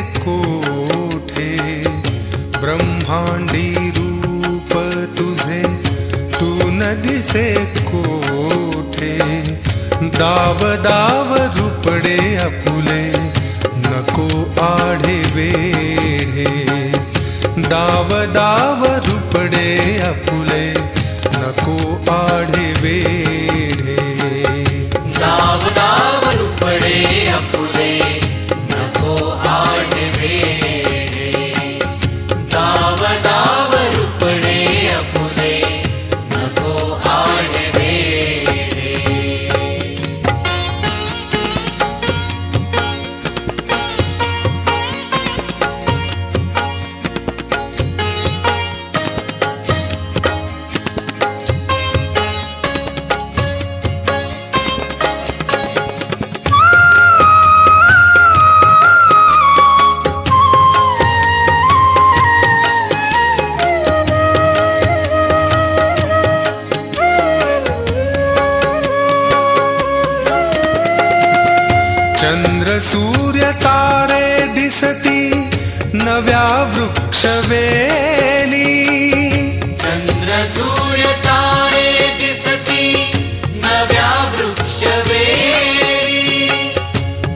कोठे? ब्रह्मांडी रूप तुझे तू नदी से कोठे? दाव दाव रुपडे अपुले नको आढे वेढे. दाव दाव रुपडे अपुले नको आढे वेढे. सूर्य तारे दिसती नव्या वृक्षवेली. चंद्र सूर्य तारे दिसती नव्या वृक्षवेली.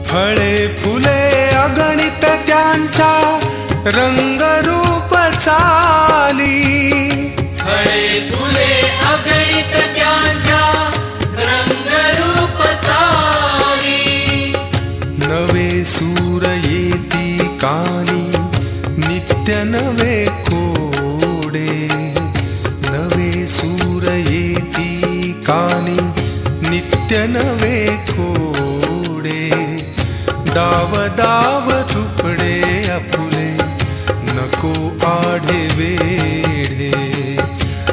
फळे फुले अगणित त्यांच्या रंगरूप चाली. फळे फुले अगणित सूर येती कानी नित्य नवे कोडे नवे सूर येती कानी नित्य नवे कोडे दाव दाव रुपडे आपुले नको आढे वेढे.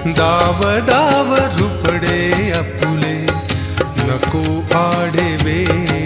दाव दाव रुपडे आपुले नको आढे वेढे.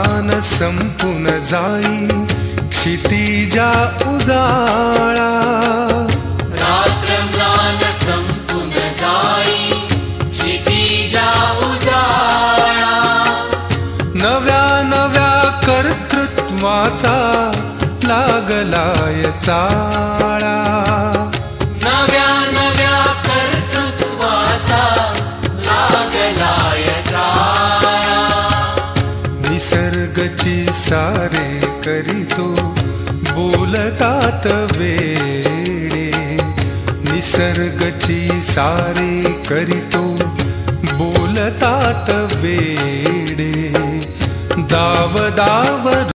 म्लान संपून जाई क्षितिजा उजाळा. रात्र संपून जाई क्षितिजा उजाळा. नव्या नव्या कर्तृत्वाचा लागलाय चाळा करीतो बोलतात वेडे. निसर्गची सारे करीतो बोलतात वेडे. दाव दाव